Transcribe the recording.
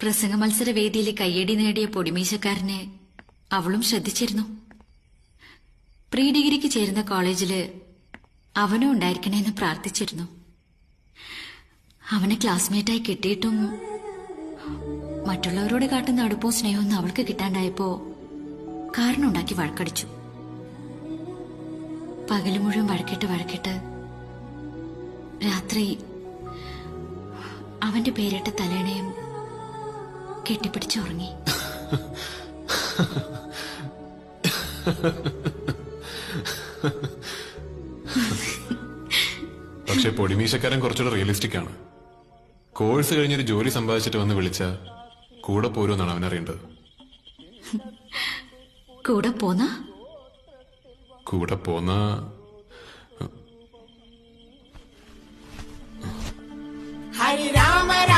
പ്രസംഗ മത്സര വേദിയിൽ കയ്യടി നേടിയ പൊടിമീശക്കാരനെ അവളും ശ്രദ്ധിച്ചിരുന്നു. പ്രീ ഡിഗ്രിക്ക് ചേരുന്ന കോളേജിൽ അവനും ഉണ്ടായിരിക്കണേന്ന് പ്രാർത്ഥിച്ചിരുന്നു. അവനെ ക്ലാസ്മേറ്റായി കിട്ടിയിട്ടും മറ്റുള്ളവരോട് കാട്ടുന്ന അടുപ്പവും സ്നേഹമൊന്നും അവൾക്ക് കിട്ടാണ്ടായപ്പോ കാരണമുണ്ടാക്കി വഴക്കടിച്ചു. പകൽ മുഴുവൻ വഴക്കിട്ട് വഴക്കിട്ട് രാത്രി അവന്റെ പേരിട്ട തലേണയും കെട്ടിപ്പിടിച്ചുറങ്ങി പക്ഷെ പൊടിമീശക്കാരൻ കുറച്ചുകൂടെ റിയലിസ്റ്റിക് ആണ്. കോഴ്സ് കഴിഞ്ഞൊരു ജോലി സമ്പാദിച്ചിട്ട് വന്ന് വിളിച്ച കൂടെ പോരുമെന്നാണ് അവനറിയേണ്ടത് കൂടെ പോന്നാ? കൂടെ പോന്ന? ഹരിരാമരാ